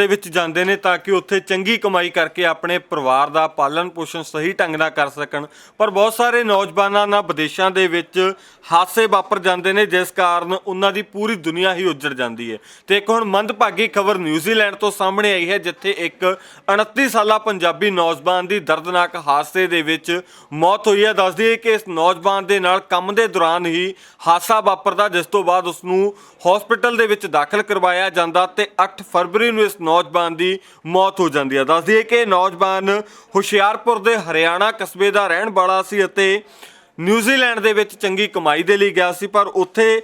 ਦੇ ਵਿੱਚ ਜਾਂਦੇ ਨੇ ਤਾਂ ਕਿ ਉੱਥੇ ਚੰਗੀ ਕਮਾਈ ਕਰਕੇ ਆਪਣੇ ਪਰਿਵਾਰ ਦਾ ਪਾਲਣ ਪੋਸ਼ਣ ਸਹੀ ਢੰਗ ਨਾਲ ਕਰ ਸਕਣ। ਪਰ ਬਹੁਤ ਸਾਰੇ ਨੌਜਵਾਨਾਂ ਨਾਲ ਵਿਦੇਸ਼ਾਂ ਦੇ ਵਿੱਚ ਹਾਦਸੇ ਵਾਪਰ ਜਾਂਦੇ ਨੇ, ਜਿਸ ਕਾਰਨ ਉਹਨਾਂ ਦੀ ਪੂਰੀ ਦੁਨੀਆ ਹੀ ਉੱਜੜ ਜਾਂਦੀ ਹੈ। ਤੇ ਇੱਕ ਹੁਣ ਮੰਦਭਾਗੀ ਖਬਰ ਨਿਊਜ਼ੀਲੈਂਡ ਤੋਂ ਸਾਹਮਣੇ ਆਈ ਹੈ, ਜਿੱਥੇ ਇੱਕ 29 ਸਾਲਾ ਪੰਜਾਬੀ ਨੌਜਵਾਨ ਦੀ ਦਰਦਨਾਕ ਹਾਦਸੇ ਦੇ ਵਿੱਚ ਮੌਤ ਹੋਈ ਹੈ। ਦੱਸਦੀ ਹੈ ਕਿ ਇਸ ਨੌਜਵਾਨ ਦੇ ਨਾਲ ਕੰਮ ਦੇ ਦੌਰਾਨ ਹੀ ਹਾਦਸਾ ਵਾਪਰਦਾ, ਜਿਸ ਤੋਂ ਬਾਅਦ ਉਸ ਨੂੰ ਹਸਪੀਟਲ ਦੇ ਵਿੱਚ ਦਾਖਲ ਕਰਵਾਇਆ ਜਾਂਦਾ ਤੇ 8 ਫਰਵਰੀ ਨੂੰ ਇਸ ਨੌਜਵਾਨ ਦੀ ਮੌਤ ਹੋ ਜਾਂਦੀ ਹੈ ਦੱਸਦੀ ਹੈ ਕਿ ਨੌਜਵਾਨ ਹੁਸ਼ਿਆਰਪੁਰ ਦੇ ਹਰਿਆਣਾ ਕਸਬੇ ਦਾ ਰਹਿਣ ਵਾਲਾ ਸੀ ਅਤੇ ਨਿਊਜ਼ੀਲੈਂਡ ਦੇ ਵਿੱਚ ਚੰਗੀ ਕਮਾਈ ਦੇ ਲਈ ਗਿਆ ਸੀ, ਪਰ ਉੱਥੇ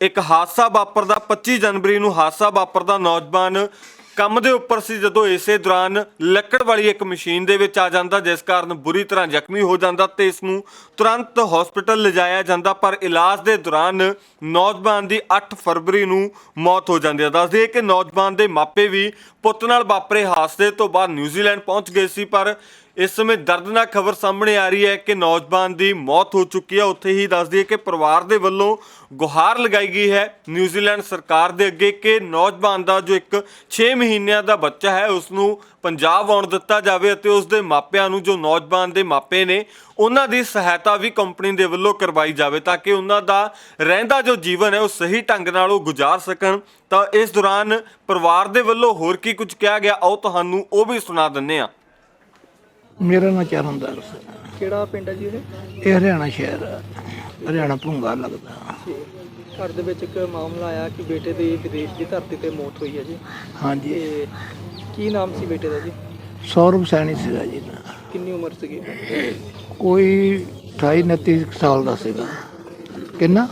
ਇੱਕ ਹਾਦਸਾ ਵਾਪਰਦਾ 25 ਜਨਵਰੀ ਨੂੰ ਹਾਦਸਾ ਵਾਪਰਦਾ ਨੌਜਵਾਨ ਕੰਮ ਦੇ ਉੱਪਰ ਸੀ ਜਦੋਂ ਇਸੇ ਦੌਰਾਨ ਲੱਕੜ ਵਾਲੀ ਇੱਕ ਮਸ਼ੀਨ ਦੇ ਵਿੱਚ ਆ ਜਾਂਦਾ, ਜਿਸ ਕਾਰਨ ਬੁਰੀ ਤਰ੍ਹਾਂ ਜ਼ਖਮੀ ਹੋ ਜਾਂਦਾ ਤੇ ਇਸ ਨੂੰ ਤੁਰੰਤ ਹਸਪੀਟਲ ਲਿਜਾਇਆ ਜਾਂਦਾ। ਪਰ ਇਲਾਜ ਦੇ ਦੌਰਾਨ ਨੌਜਵਾਨ ਦੀ 8 ਫਰਵਰੀ ਨੂੰ ਮੌਤ ਹੋ ਜਾਂਦੀ ਹੈ। ਦੱਸਦੀ ਕਿ ਨੌਜਵਾਨ ਦੇ ਮਾਪੇ ਵੀ ਪੁੱਤ ਨਾਲ ਵਾਪਰੇ ਹਾਦਸੇ ਤੋਂ ਬਾਅਦ ਨਿਊਜ਼ੀਲੈਂਡ ਪਹੁੰਚ ਗਏ ਸੀ, ਪਰ ਇਸ ਸਮੇਂ ਦਰਦਨਾਕ ਖਬਰ ਸਾਹਮਣੇ ਆ ਰਹੀ ਹੈ ਕਿ ਨੌਜਵਾਨ ਦੀ ਮੌਤ ਹੋ ਚੁੱਕੀ ਹੈ। ਉੱਥੇ ਹੀ ਦੱਸਦੀ ਹੈ ਕਿ ਪਰਿਵਾਰ ਦੇ ਵੱਲੋਂ ਗੁਹਾਰ ਲਗਾਈ ਗਈ ਹੈ। ਨਿਊਜ਼ੀਲੈਂਡ ਸਰਕਾਰ ਦੇ ਅੱਗੇ ਕਿ ਨੌਜਵਾਨ ਦਾ ਜੋ ਇੱਕ 6 ਮਹੀਨਿਆਂ ਦਾ ਬੱਚਾ ਹੈ ਉਸ ਨੂੰ ਪੰਜਾਬ ਆਉਣ ਦਿੱਤਾ ਜਾਵੇ ਅਤੇ ਉਸ ਦੇ ਮਾਪਿਆਂ ਨੂੰ ਜੋ ਨੌਜਵਾਨ ਦੇ ਮਾਪੇ ਨੇ, ਉਹਨਾਂ ਦੀ ਸਹਾਇਤਾ ਵੀ ਕੰਪਨੀ ਦੇ ਵੱਲੋਂ ਕਰਵਾਈ ਜਾਵੇ ਤਾਂ ਕਿ ਉਹਨਾਂ ਦਾ ਰਹਿੰਦਾ ਜੋ ਜੀਵਨ ਹੈ, ਉਹ ਸਹੀ ਢੰਗ ਨਾਲ ਉਹ ਗੁਜ਼ਾਰ ਸਕਣ। ਤਾਂ ਇਸ ਦੌਰਾਨ ਪਰਿਵਾਰ ਦੇ ਵੱਲੋਂ ਹੋਰ ਕੀ ਕੁਝ ਕਿਹਾ ਗਿਆ, ਆਓ ਤੁਹਾਨੂੰ ਉਹ ਵੀ ਸੁਣਾ ਦਿੰਨੇ ਆ ਮੇਰਾ ਨਾਂ ਚਰਨਦਾਰ ਸਿੰਘ ਕਿਹੜਾ ਪਿੰਡ ਹੈ ਜੀ ਇਹ? ਇਹ ਹਰਿਆਣਾ ਸ਼ਹਿਰ ਆ। ਹਰਿਆਣਾ ਭੁੰਗਾ ਲੱਗਦਾ। ਜੀ। ਘਰ ਦੇ ਵਿੱਚ ਇੱਕ ਮਾਮਲਾ ਆਇਆ ਕਿ ਬੇਟੇ ਦੀ ਵਿਦੇਸ਼ ਦੀ ਧਰਤੀ ਤੇ ਮੌਤ ਹੋਈ ਹੈ ਜੀ। ਹਾਂਜੀ। ਤੇ ਕੀ ਨਾਮ ਸੀ ਬੇਟੇ ਦਾ ਜੀ? ਸੌਰਵ ਸੈਣੀ ਸੀਗਾ ਜੀ ਕਿੰਨੀ ਉਮਰ ਸੀਗੀ? ਕੋਈ 28 29 ਸਾਲ ਦਾ ਸੀਗਾ। ਕਿੰਨਾ?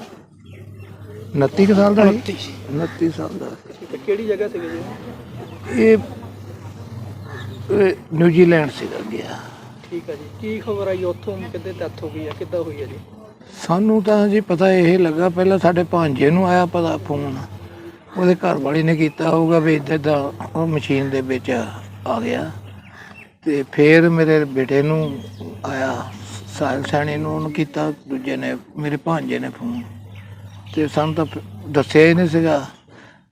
29 ਕੁ ਸਾਲ ਦਾ ਸੀ 29 ਸਾਲ ਦਾ। ਸੀ। ਕਿਹੜੀ ਜਗ੍ਹਾ ਸੀਗੀ ਜੀ? ਇਹ ਇਹ ਨਿਊਜ਼ੀਲੈਂਡ ਸੀਗਾ ਗਿਆ। ਠੀਕ ਹੈ ਜੀ। ਕੀ ਖਬਰ ਆਈ ਉੱਥੋਂ ਕਿੱਦੇ ਡੈਥ ਹੋ ਗਈ ਹੈ ਕਿੱਦਾਂ ਹੋਈ ਹੈ ਜੀ? ਸਾਨੂੰ ਤਾਂ ਜੀ ਪਤਾ ਇਹ ਲੱਗਾ ਪਹਿਲਾਂ ਸਾਡੇ ਭਾਂਜੇ ਨੂੰ ਆਇਆ ਪਤਾ ਫੋਨ। ਉਹਦੇ ਘਰ ਵਾਲੀ ਨੇ ਕੀਤਾ ਹੋਊਗਾ ਵੀ ਇੱਦਾਂ ਦਾ ਉਹ ਮਸ਼ੀਨ ਦੇ ਵਿੱਚ ਆ ਗਿਆ। ਤੇ ਫਿਰ ਮੇਰੇ ਬੇਟੇ ਨੂੰ ਆਇਆ ਸਾਹਿਲ ਸੈਣੀ ਨੂੰ ਉਹਨੂੰ ਕੀਤਾ ਦੂਜੇ ਨੇ ਮੇਰੇ ਭਾਂਜੇ ਨੇ ਫੋਨ। ਤੇ ਸਾਨੂੰ ਤਾਂ ਦੱਸਿਆ ਹੀ ਨਹੀਂ ਸੀਗਾ।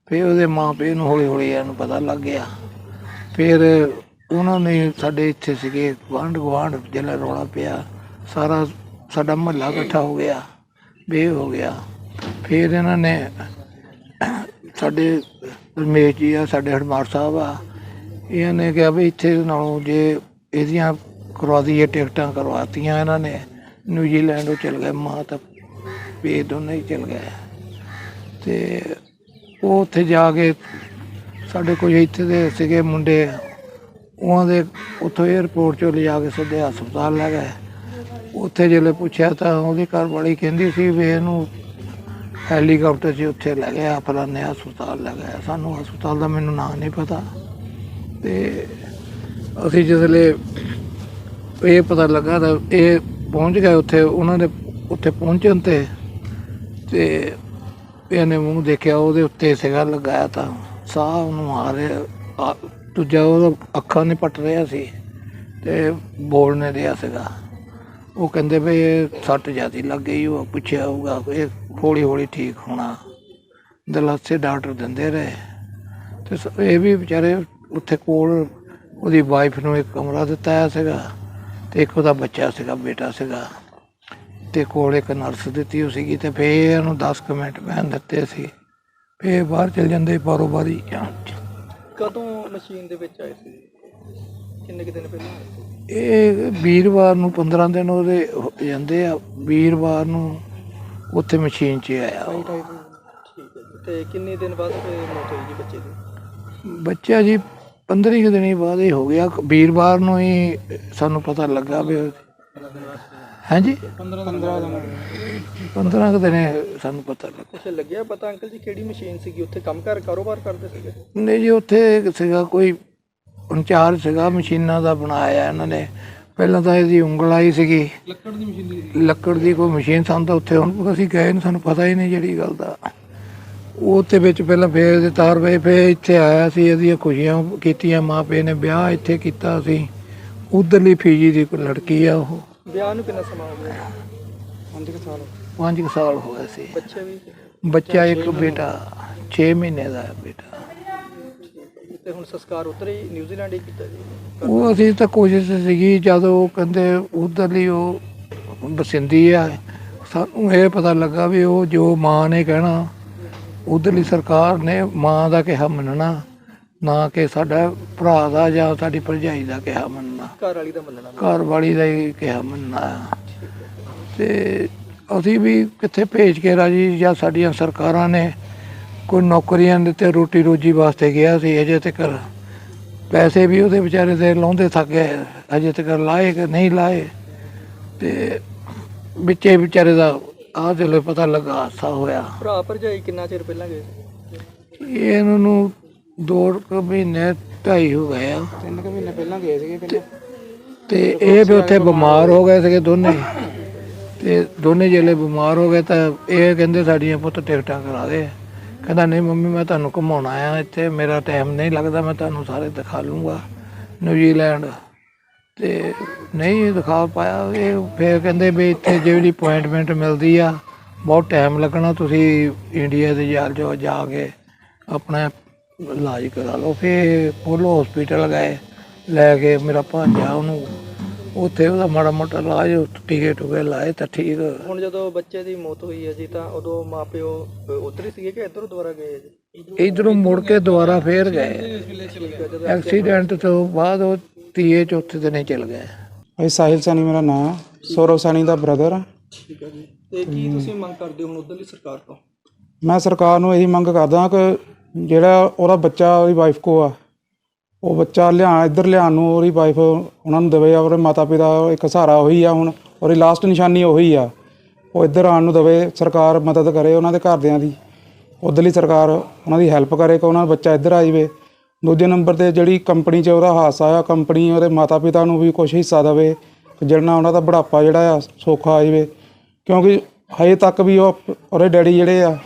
ਫਿਰ ਉਹਦੇ ਮਾਂ ਪਿਓ ਨੂੰ ਹੌਲੀ ਹੌਲੀ ਇਹਨੂੰ ਪਤਾ ਲੱਗ ਗਿਆ। ਫਿਰ ਉਹਨਾਂ ਨੇ ਸਾਡੇ ਇੱਥੇ ਸੀਗੇ, ਗੁਆਂਢ ਗੁਆਂਢ ਜਿਹੜਾ ਰੌਲਾ ਪਿਆ, ਸਾਰਾ ਸਾਡਾ ਮਹੱਲਾ ਇਕੱਠਾ ਹੋ ਗਿਆ, ਬੇ ਹੋ ਗਿਆ। ਫਿਰ ਇਹਨਾਂ ਨੇ ਸਾਡੇ ਰਮੇਸ਼ ਜੀ ਆ, ਸਾਡੇ ਹਰਮਾਰ ਸਾਹਿਬ ਆ, ਇਹਨਾਂ ਨੇ ਕਿਹਾ ਵੀ ਇੱਥੇ ਨਾਲੋਂ ਜੇ ਇਹਦੀਆਂ ਕਰਵਾ ਦਈਏ, ਟਿਕਟਾਂ ਕਰਵਾਤੀਆਂ ਇਹਨਾਂ ਨੇ ਨਿਊਜ਼ੀਲੈਂਡ ਉਹ ਚਲ ਗਏ ਮਾਂ ਤਾਂ ਵੀ ਦੋਨੇ ਹੀ ਚਲ ਗਏ। ਤੇ ਉਹ ਉੱਥੇ ਜਾ ਕੇ ਸਾਡੇ ਕੋਈ ਇੱਥੇ ਦੇ ਸੀਗੇ ਮੁੰਡੇ ਉਹਨਾਂ ਦੇ ਉੱਥੋਂ 에어ਪੋਰਟ ਚੋਂ ਲਿਜਾ ਕੇ ਸਿੱਧੇ ਹਸਪਤਾਲ ਲੈ ਗਏ। ਉੱਥੇ ਜਦੋਂ ਪੁੱਛਿਆ ਤਾਂ ਉਹਦੀ ਘਰਵਾਲੀ ਕਹਿੰਦੀ ਸੀ ਵੀ ਇਹਨੂੰ ਹੈਲੀਕਾਪਟਰ 'ਚ ਉੱਥੇ ਲੈ ਗਿਆ ਫਲਾਣੇ ਹਸਪਤਾਲ ਲੈ ਗਿਆ ਸਾਨੂੰ ਹਸਪਤਾਲ ਦਾ ਮੈਨੂੰ ਨਾਂ ਨਹੀਂ ਪਤਾ। ਤੇ ਅਸੀਂ ਜਿਸਲੇ ਇਹ ਪਤਾ ਲੱਗਾ ਤਾਂ ਇਹ ਪਹੁੰਚ ਗਏ ਉੱਥੇ, ਉਹਨਾਂ ਦੇ ਉੱਥੇ ਪਹੁੰਚਣ ਤੇ ਤੇ ਇਹਨੇ ਮੂੰਹ ਦੇਖਿਆ, ਉਹਦੇ ਉੱਤੇ ਸੀਗਾ ਲਗਾਇਆ ਤਾਂ ਸਾਹ ਉਹਨੂੰ ਆ ਰਿਹਾ ਦੂਜਾ ਉਹ ਅੱਖਾਂ ਨਹੀਂ ਪਟ ਰਿਹਾ ਸੀ ਤੇ ਬੋਲ ਨਹੀਂ ਰਿਹਾ ਸੀਗਾ। ਉਹ ਕਹਿੰਦੇ ਵੀ ਇਹ ਸੱਟ ਜਿਆਦੀ ਲੱਗ ਗਈ, ਉਹ ਪੁੱਛਿਆ ਹੋਊਗਾ ਇਹ ਹੌਲੀ ਹੌਲੀ ਠੀਕ ਹੋਣਾ। ਦਲਾਸੇ ਡਾਕਟਰ ਦਿੰਦੇ ਰਹੇ। ਤੇ ਸ- ਇਹ ਵੀ ਵਿਚਾਰੇ ਉੱਥੇ ਕੋਲ ਉਹਦੀ ਵਾਈਫ ਨੂੰ ਇੱਕ ਕਮਰਾ ਦਿੱਤਾ ਹੋਇਆ ਸੀਗਾ ਤੇ ਇੱਕ ਉਹਦਾ ਬੱਚਾ ਸੀਗਾ, ਬੇਟਾ ਸੀਗਾ। ਤੇ ਕੋਲ ਇੱਕ ਨਰਸ ਦਿੱਤੀ ਹੋ ਸੀਗੀ ਤੇ ਫੇਰ ਇਹਨੂੰ 10 ਕੁ ਮਿੰਟ ਬਹਿਣ ਦਿੱਤੇ ਸੀ। ਫੇਰ ਬਾਹਰ ਚਲ ਜਾਂਦੇ ਬਾਰੋ ਬਾਰੀ ਕਦੋਂ ਮਸ਼ੀਨ ਦੇ ਵਿੱਚ ਆਏ ਸੀ? ਕਿੰਨੇ ਕੁ ਦਿਨ ਪਹਿਲਾਂ ਆਏ ਸੀ? ਇਹ ਵੀਰਵਾਰ ਨੂੰ 15 ਦਿਨ ਉਹਦੇ ਹੋ ਜਾਂਦੇ ਆ। ਵੀਰਵਾਰ ਨੂੰ ਉੱਥੇ ਮਸ਼ੀਨ 'ਚ ਆਇਆ ਉਹ। ਠੀਕ ਹੈ ਜੀ। ਤੇ ਕਿੰਨੇ ਦਿਨ ਬਾਅਦ ਫਿਰ ਮੌਤ ਹੋਈ ਜੀ ਬੱਚੇ ਦੀ? ਬੱਚਾ ਜੀ 15 ਕੁ ਦਿਨੀ ਬਾਅਦ ਹੀ ਹੋ ਗਿਆ। ਵੀਰਵਾਰ ਨੂੰ ਹੀ ਸਾਨੂੰ ਪਤਾ ਲੱਗਾ ਵੀ ਹਾਂਜੀ? 15 ਦਿਨ 15 ਕੁ ਦਿਨੇ ਸਾਨੂੰ ਪਤਾ ਲੱਗਾ ਅੱਛਾ ਲੱਗਿਆ ਪਤਾ ਅੰਕਲ ਜੀ ਕਿਹੜੀ ਮਸ਼ੀਨ ਸੀਗੀ? ਉੱਥੇ ਕੰਮ ਕਰ ਕਾਰੋਬਾਰ ਕਰਦੇ ਸੀਗੇ? ਨਹੀਂ ਜੀ ਉੱਥੇ ਸੀਗਾ ਕੋਈ ਇੰਚਾਰਜ ਸੀਗਾ ਮਸ਼ੀਨਾਂ ਦਾ ਬਣਾਇਆ ਇਹਨਾਂ ਨੇ। ਪਹਿਲਾਂ ਤਾਂ ਇਹਦੀ ਉਂਗਲ ਆਈ ਸੀਗੀ। ਲੱਕੜ ਦੀ ਮਸ਼ੀਨ ਦੀ ਲੱਕੜ ਦੀ ਕੋਈ ਮਸ਼ੀਨ ਸਾਨੂੰ ਤਾਂ ਉੱਥੇ ਹੁਣ ਅਸੀਂ ਗਏ ਨੇ ਸਾਨੂੰ ਪਤਾ ਹੀ ਨਹੀਂ ਜਿਹੜੀ ਗੱਲ ਦਾ। ਉਹ ਤੇ ਵਿੱਚ ਪਹਿਲਾਂ ਫੇਰ ਇਹਦੇ ਤਾਰ ਵੇ ਫੇਰ ਇੱਥੇ ਆਇਆ ਸੀ ਇਹਦੀਆਂ ਖੁਸ਼ੀਆਂ ਕੀਤੀਆਂ ਮਾਂ ਪਿਓ ਨੇ ਵਿਆਹ ਇੱਥੇ ਕੀਤਾ ਸੀ। ਉਧਰਲੀ ਫੀਜੀ ਦੀ ਕੋਈ ਲੜਕੀ ਆ ਉਹ। ਵਿਆਹ ਨੂੰ ਕਿੰਨਾ ਸਮਾਂ ਹੋ ਗਿਆ? 5 ਸਾਲ। 5 ਸਾਲ ਹੋਏ ਸੀ। ਬੱਚੇ ਵੀ ਬੱਚਾ ਇੱਕ ਬੇਟਾ 6 ਮਹੀਨੇ ਦਾ ਬੇਟਾ। ਤੇ ਹੁਣ ਸੰਸਕਾਰ ਉੱਧਰ ਹੀ ਨਿਊਜ਼ੀਲੈਂਡ ਹੀ ਕੀਤਾ ਜੀ? ਉਹ ਅਸੀਂ ਤਾਂ ਕੋਸ਼ਿਸ਼ ਸੀਗੀ ਜਦੋਂ ਉਹ ਕਹਿੰਦੇ ਉਧਰਲੀ ਉਹ ਬਸਿੰਦੀ ਆ ਸਾਨੂੰ ਇਹ ਪਤਾ ਲੱਗਾ ਵੀ ਉਹ ਜੋ ਮਾਂ ਨੇ ਕਹਿਣਾ ਉਧਰਲੀ ਸਰਕਾਰ ਨੇ ਮਾਂ ਦਾ ਕਿਹਾ ਮੰਨਣਾ। ਨਾ ਕਿ ਸਾਡਾ ਭਰਾ ਦਾ ਜਾਂ ਸਾਡੀ ਭਰਜਾਈ ਦਾ ਕਿਹਾ ਮੰਨਣਾ। ਘਰ ਵਾਲੀ ਦਾ ਮੰਨਣਾ। ਘਰ ਵਾਲੀ ਦਾ ਹੀ ਕਿਹਾ ਮੰਨਣਾ। ਤੇ ਅਸੀਂ ਵੀ ਕਿੱਥੇ ਭੇਜ ਕੇ ਰਾਜੀ ਜਾਂ ਸਾਡੀਆਂ ਸਰਕਾਰਾਂ ਨੇ ਕੋਈ ਨੌਕਰੀਆਂ ਦੇ ਤੇ ਰੋਟੀ ਰੋਜੀ ਵਾਸਤੇ ਗਿਆ ਸੀ ਅਜੇ ਤੱਕ ਪੈਸੇ ਵੀ ਉਹਦੇ ਵਿਚਾਰੇ ਦੇ ਲਾਉਂਦੇ ਥੱਕ ਗਏ ਅਜੇ ਤੱਕ ਲਾਏ ਕਿ ਨਹੀਂ ਲਾਏ। ਤੇ ਵਿੱਚੇ ਵਿਚਾਰੇ ਦਾ ਆਹ ਜਦੋਂ ਪਤਾ ਲੱਗਾ ਹਾਸਾ ਹੋਇਆ। ਭਰਾ ਭਰਜਾਈ ਕਿੰਨਾ ਚਿਰ ਪਹਿਲਾਂ ਗਏ ਸੀ? ਇਹਨਾਂ ਨੂੰ ਦੋ ਕੁ ਮਹੀਨੇ ਢਾਈ ਹੋ ਗਏ ਆ। ਤਿੰਨ ਕੁ ਮਹੀਨੇ ਪਹਿਲਾਂ ਗਏ ਸੀਗੇ ਪਹਿਲਾਂ। ਤੇ ਇਹ ਵੀ ਉੱਥੇ ਬਿਮਾਰ ਹੋ ਗਏ ਸੀਗੇ ਦੋਨੇ। ਤੇ ਦੋਨੇ ਜਿਹੜੇ ਬਿਮਾਰ ਹੋ ਗਏ ਤਾਂ ਇਹ ਕਹਿੰਦੇ ਸਾਡੀਆਂ ਪੁੱਤ ਟਿਕਟਾਂ ਕਰਾ ਦੇ। ਕਹਿੰਦਾ ਨਹੀਂ ਮੰਮੀ ਮੈਂ ਤੁਹਾਨੂੰ ਘੁਮਾਉਣਾ ਆ ਇੱਥੇ। ਮੇਰਾ ਟਾਈਮ ਨਹੀਂ ਲੱਗਦਾ ਮੈਂ ਤੁਹਾਨੂੰ ਸਾਰੇ ਦਿਖਾ ਲੂੰਗਾ। ਨਿਊਜ਼ੀਲੈਂਡ। ਤੇ ਨਹੀਂ ਦਿਖਾ ਪਾਇਆ। ਇਹ ਫਿਰ ਕਹਿੰਦੇ ਵੀ ਇੱਥੇ ਜਿਹੜੀ ਅਪਾਇੰਟਮੈਂਟ ਮਿਲਦੀ ਆ ਬਹੁਤ ਟਾਈਮ ਲੱਗਣਾ। ਤੁਸੀਂ ਇੰਡੀਆ ਦੇ ਜਾਲ ਜੋ ਜਾ ਕੇ ਆਪਣਾ ਇਲਾਜ ਕਰਾ ਲਓ। ਫਿਰ ਪੋਲੋ ਹਸਪੀਟਲ ਗਏ ਲੈ ਕੇ ਮੇਰਾ ਭਾਂਜਾ ਉਹਨੂੰ ਉੱਥੇ ਉਹਦਾ ਮਾੜਾ ਮੋਟਾ ਇਲਾਜ ਟੀਕੇ ਟੁਕੇ ਲਾਏ ਤਾਂ ਠੀਕ। ਹੁਣ ਜਦੋਂ ਬੱਚੇ ਦੀ ਮੌਤ ਹੋਈ ਹੈ ਜੀ ਤਾਂ ਉਦੋਂ ਮਾਪਿਓ ਉੱਧਰ ਹੀ ਸੀਗੇ ਕਿ ਇੱਧਰੋਂ ਦੁਬਾਰਾ ਗਏ ਜੀ? ਇਧਰੋਂ ਮੁੜ ਕੇ ਦੁਬਾਰਾ ਫੇਰ ਗਏ। ਹੈ ਐਕਸੀਡੈਂਟ ਤੋਂ ਬਾਅਦ ਉਹ ਤੀਏ ਚੌਥੇ ਦਿਨੇ ਚਲ ਗਏ। ਭਾਈ ਸਾਹਿਲ ਸੈਣੀ ਮੇਰਾ ਨਾਮ ਸੌਰਵ ਸੈਣੀ ਦਾ ਬ੍ਰਦਰ ਆ ਠੀਕ ਹੈ ਜੀ। ਤੇ ਕੀ ਤੁਸੀਂ ਮੰਗ ਕਰਦੇ ਹੋ ਹੁਣ ਉਧਰਲੀ ਸਰਕਾਰ ਤੋਂ? ਮੈਂ ਸਰਕਾਰ ਨੂੰ ਇਹੀ ਮੰਗ ਕਰਦਾ ਕਿ ਜਿਹੜਾ ਉਹਦਾ ਬੱਚਾ, ਉਹਦੀ ਵਾਈਫ ਕੋ ਆ। ਉਹ ਬੱਚਾ ਲਿਆ, ਇੱਧਰ ਲਿਆਉਣ ਨੂੰ ਉਹਦੀ ਵਾਈਫ ਉਹਨਾਂ ਨੂੰ ਦੇਵੇ ਉਹਦੇ ਮਾਤਾ ਪਿਤਾ ਇੱਕ ਸਹਾਰਾ ਉਹੀ ਆ ਹੁਣ, ਉਹਦੀ ਲਾਸਟ ਨਿਸ਼ਾਨੀ ਉਹੀ ਆ। ਉਹ ਇੱਧਰ ਆਉਣ ਨੂੰ ਦੇਵੇ, ਸਰਕਾਰ ਮਦਦ ਕਰੇ ਉਹਨਾਂ ਦੇ ਘਰਦਿਆਂ ਦੀ। ਉੱਧਰਲੀ ਸਰਕਾਰ ਉਹਨਾਂ ਦੀ ਹੈਲਪ ਕਰੇ ਕਿ ਉਹਨਾਂ ਦਾ ਬੱਚਾ ਇੱਧਰ ਆ ਜਾਵੇ। ਦੂਜੇ ਨੰਬਰ ਤੇ ਜਿਹੜੀ ਕੰਪਨੀ 'ਚ ਉਹਦਾ ਹਾਦਸਾ ਆ ਕੰਪਨੀ ਉਹਦੇ ਮਾਤਾ ਪਿਤਾ ਨੂੰ ਵੀ ਕੁਝ ਹਿੱਸਾ ਦੇਵੇ ਜਿਹੜਾ ਉਹਨਾਂ ਦਾ ਬੁਢਾਪਾ ਜਿਹੜਾ ਆ, ਸੌਖਾ ਆ ਜਾਵੇ। ਕਿਉਂਕਿ ਹਜੇ ਤੱਕ ਵੀ ਉਹ, ਉਹਦੇ ਡੈਡੀ ਜਿਹੜੇ ਆ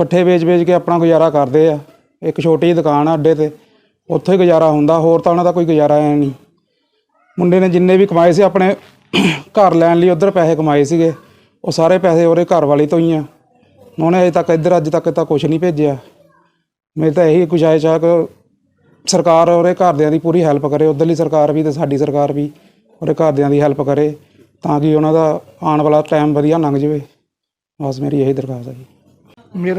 ਪੱਠੇ ਵੇਚ-ਵੇਚ ਕੇ ਆਪਣਾ ਗੁਜ਼ਾਰਾ ਕਰਦੇ ਆ। ਇੱਕ ਛੋਟੀ ਜਿਹੀ ਦੁਕਾਨ ਆ ਅੱਡੇ ਤੇ, ਉੱਥੇ ਹੀ ਗੁਜ਼ਾਰਾ ਹੁੰਦਾ, ਹੋਰ ਤਾਂ ਉਹਨਾਂ ਦਾ ਕੋਈ ਗੁਜ਼ਾਰਾ ਹੈ ਨਹੀਂ। ਮੁੰਡੇ ਨੇ ਜਿੰਨੇ ਵੀ ਕਮਾਏ ਸੀ, ਆਪਣੇ ਘਰ ਲੈਣ ਲਈ ਉਧਰ ਪੈਸੇ ਕਮਾਏ ਸੀਗੇ। ਉਹ ਸਾਰੇ ਪੈਸੇ ਉਹਦੇ ਘਰ ਵਾਲੀ ਤੋਂ ਹੀ ਆ। ਉਹਨੇ ਅਜੇ ਤੱਕ ਇੱਧਰ, ਅੱਜ ਤੱਕ ਤਾਂ ਕੁਝ ਨਹੀਂ ਭੇਜਿਆ। ਮੇਰੀ ਤਾਂ ਇਹੀ ਗੁਜਾਇਸ਼ ਆ ਕਿ ਸਰਕਾਰ ਉਹਦੇ ਘਰਦਿਆਂ ਦੀ ਪੂਰੀ ਹੈਲਪ ਕਰੇ। ਉਧਰਲੀ ਸਰਕਾਰ ਵੀ ਤੇ ਸਾਡੀ ਸਰਕਾਰ ਵੀ ਉਹਦੇ ਘਰਦਿਆਂ ਦੀ ਹੈਲਪ ਕਰੇ, ਤਾਂ ਕਿ ਉਹਨਾਂ ਦਾ ਆਉਣ ਵਾਲਾ ਟਾਈਮ ਵਧੀਆ ਲੰਘ ਜਾਵੇ। ਬਸ ਮੇਰੀ ਇਹੀ ਦਰਖਾਸਤ ਹੈ ਜੀ। ਮੇਰਾ